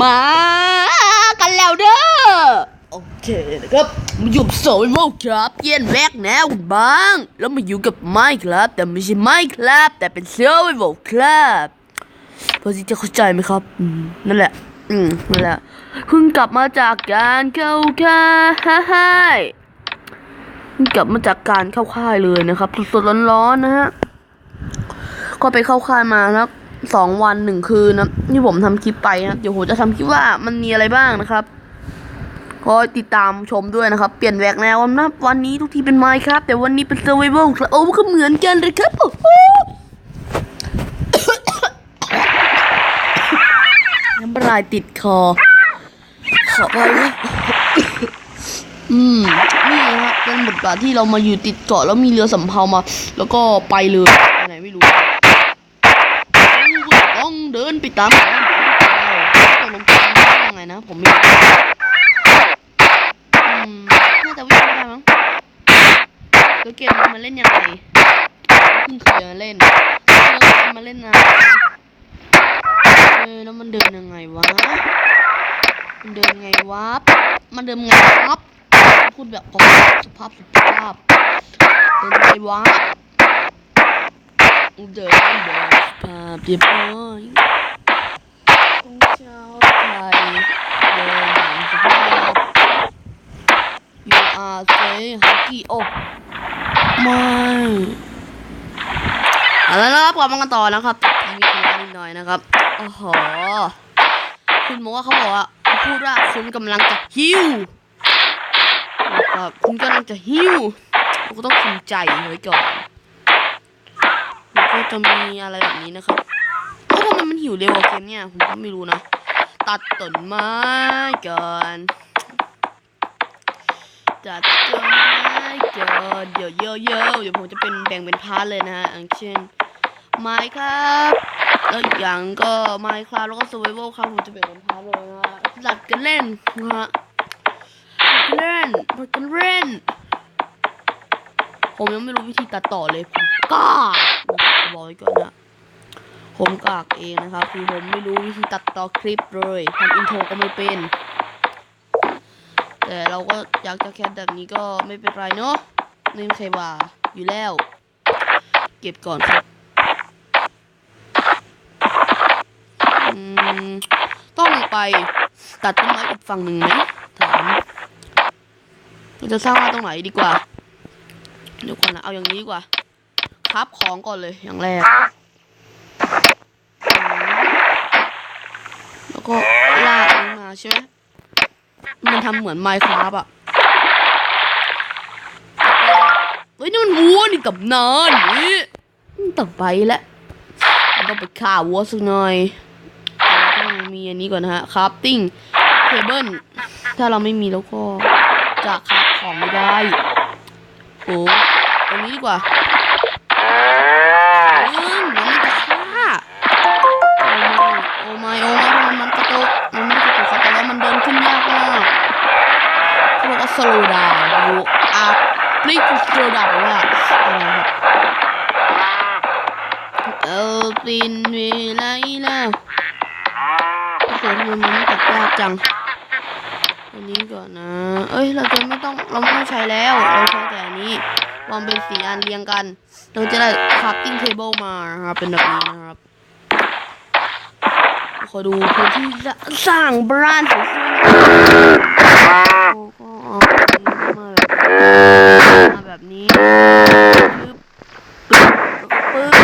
มากันแล้วเด้อโอเคนะครับมาอยู่กับโซยโมครับเปลี่ยนแวกแนวกันบ้าง แล้วมาอยู่กับไมค์ครับ แต่ไม่ใช่ไมค์ครับ แต่เป็นโซยโมครับพอที่จะเข้าใจไหมครับอืมนั่นแหละ อืมนั่นแหละเพิ่งกลับมาจากการเข้าค่ายเพิ่งกลับมาจากการเข้าค่ายเลยนะครับสดๆร้อนๆนะฮะก็ไปเข้าค่ายมานะครับ สองวันหนึ่งคืนนะที่ผมทำคลิปไปนะเดี๋ยวผมจะทำคลิปว่ามันมีอะไรบ้างนะครับก็ติดตามชมด้วยนะครับ เปลี่ยนแหวกแนวนะวันนี้ทุกทีเป็นไมค์ครับ แต่วันนี้เป็นเซอร์ไวเวลครับโอ้ก็เหมือนกันเลยครับโอ้น้ำลายติดคอ ขอไปนะอืมนี่นะครับเป็นบทบาทที่เรามาอยู่ติดเกาะแล้วมีเรือสำเภามา แล้วก็ไปเลยไปไหนไม่รู้ ต้องเดินไปตามทางตกลงได้ยังไงนะ ผมม่รู้อืมน่าจะวิ่งไม่ได้มั้งแล้วเกมมันมาเล่นยังไงเพิ่งเคยมาเล่นเพิ่งมาเล่นนะเออแล้วมันเดินยังไงวะ มันเดินไงวะ มันเดินไงครับ พูดแบบของสุภาพสุภาพ เดินไงวะเดินแบบสุภาพเรียบร้อย ของชาวไทยเดินอย่างสภาพ You are say hockey โอ้ไม่เอาละนะครับกลับมากันต่อนะครับมีคุยกันนิดหน่อยนะครับโอ้โหคุณบอกว่าเขาบอกว่าพูดว่าคุณกำลังจะหิวนะครับคุณกำลังจะหิวก็ต้องทำใจไว้ก่อนแล้วก็จะมีอะไรแบบนี้นะครับาทำไมมันหิวเร็วกว่าเกมเนี่ยผมก็ไม่รู้นะตัดต้นไม้ก่อนตัดต้นไม้ก่อนเดี๋ยวเยอะๆเดี๋ยวผมจะเป็นแบ่งเป็นพาร์ทเลยนะฮะอย่างเช่นไม้ครับแล้วอย่างก็ไม้ครับแล้วก็ survival ครับผมจะแบ่งเป็นพาร์ทเลยนะฮะหลัดกันเล่นนะฮะจัดกันเล่นหลัดกันเล่นผมยังไม่รู้วิธีตัดต่อเลยผมกากนะครับบอกไว้ก่อนนะ ผมกากเองนะครับ คือผมไม่รู้วิธีตัดต่อคลิปเลยทำอินโทรก็ไม่เป็น แต่เราก็อยากจะแคสแบบนี้ก็ไม่เป็นไรเนาะไม่มีใครว่าอยู่แล้ว เก็บก่อนครับต้องไปตัดต้นไม้อีกฝั่งหนึ่งไหมถามเราจะสร้างบ้านตรงไหนดีกว่าเดี๋ยวก่อนนะเอาอย่างนี้ดีกว่าครับของก่อนเลยอย่างแรกอืมแล้วก็ลากลงมา ใช่ไหมมันทำเหมือนไมค์ครับอะเฮ้ยนี่มันวัวนี่กับนานนี่ต้องไปแล้วต้องไปฆ่าวัวสักหน่อยต้องมีอันนี้ก่อนนะฮะคราฟติ้งเคเบิลถ้าเราไม่มีแล้วก็จะคราฟของไม่ได้โอ้ตรงนี้ดีกว่า พลิก slow down แปลว่าอะไรครับเออปินเวไลแล้วโอ้โหทำไมมันตัดยากจังอันนี้ก่อนนะ เอ้ย เราจะไม่ต้อง เราไม่ต้องใช้แล้ว เราใช้แต่อันนี้วางเป็นสีอันเรียงกัน เราจะได้ crafting table มานะครับ เป็นแบบนี้นะครับ ขอดูพื้นที่สร้างบ้านสวยๆก็เอามาแบบมาแบบนี้ปึ๊บปึ๊บ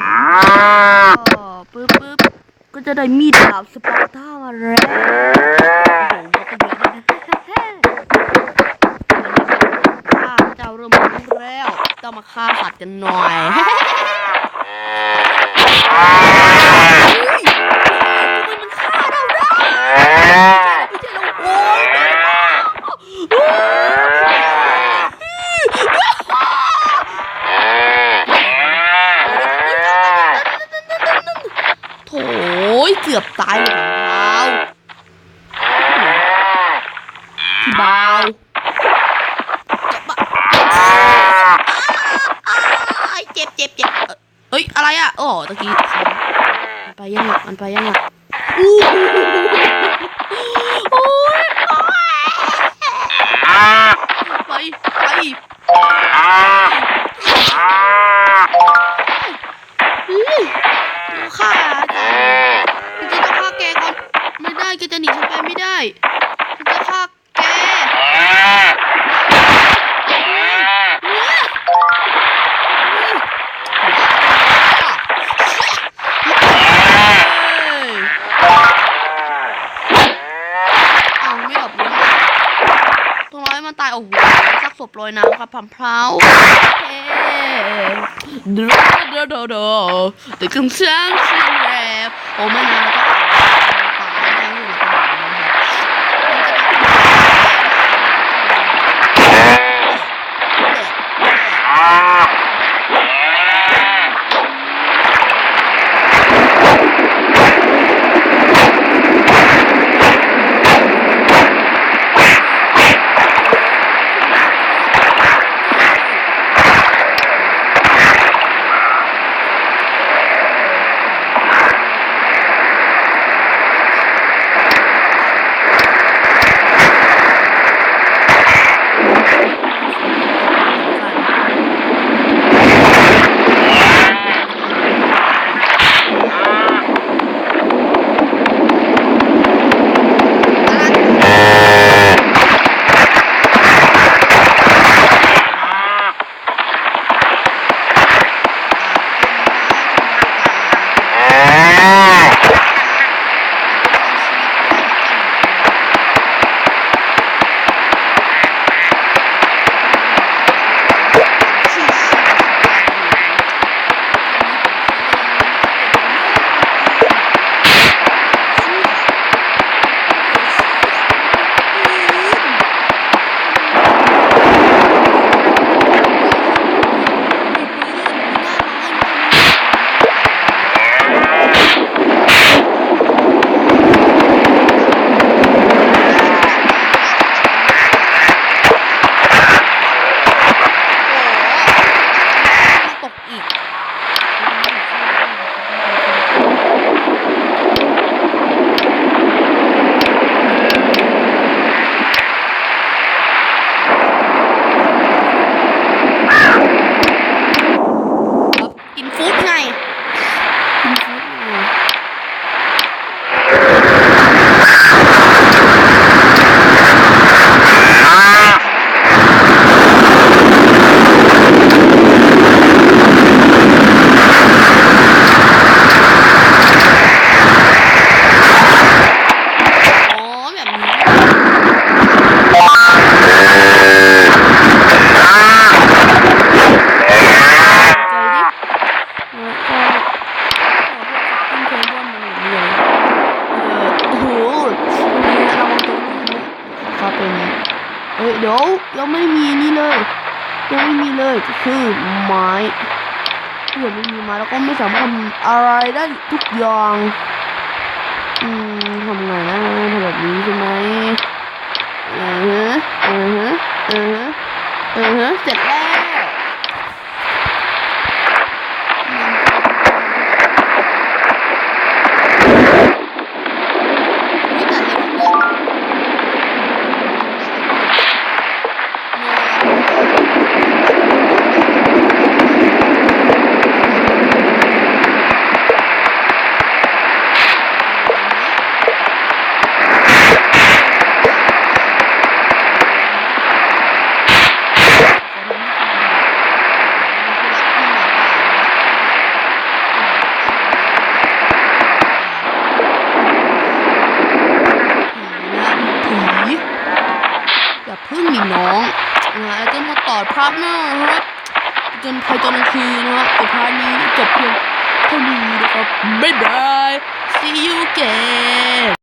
แล้วก็ปึ๊บปึ๊บ ก็ จะได้มีดดาบสปาร์ต้ามาแล้วโอ้โหก็เยอะนะข้าเจ้าเริ่มรู้แล้ว ต้องมาฆ่าสัตว์กันหน่อยเฮ้ย บาวอ้ายเจ็บเจ็บเจ็บเอ้ย อะไรอะ โอ้ตะกี้มันไปยังอะมันไปยังอะอู้โอ้ยไป ไป โอ้โหซักศพลอยน้ำครับพัมเพลาเฮ้เด้อเด้อเด้อเด้อแต่กำช้างเชียงแรบโอ้ไม่นะแล้ เอ้ยเดี๋ยวเราไม่มีนี่เลยยังไม่มีเลยก็คือไม้ถ้าเกิดไม่มีไม้แล้วก็ไม่สามารถทำอะไรได้ทุกอย่างอืมทำไงนะทำแบบนี้ใช่ไหมเออฮะเออฮะเออฮะเออฮะเสร็จแล้วนี่แต่เล็กนิดผีอย่า พึ่งมีน้องนะจะมาต่อพาร์ทเนอร์นะครับจนใครจนกลางคืนนะครับแต่พาร์ทนี้จบเพียงเท่านี้นะครับบ๊ายบาย see you again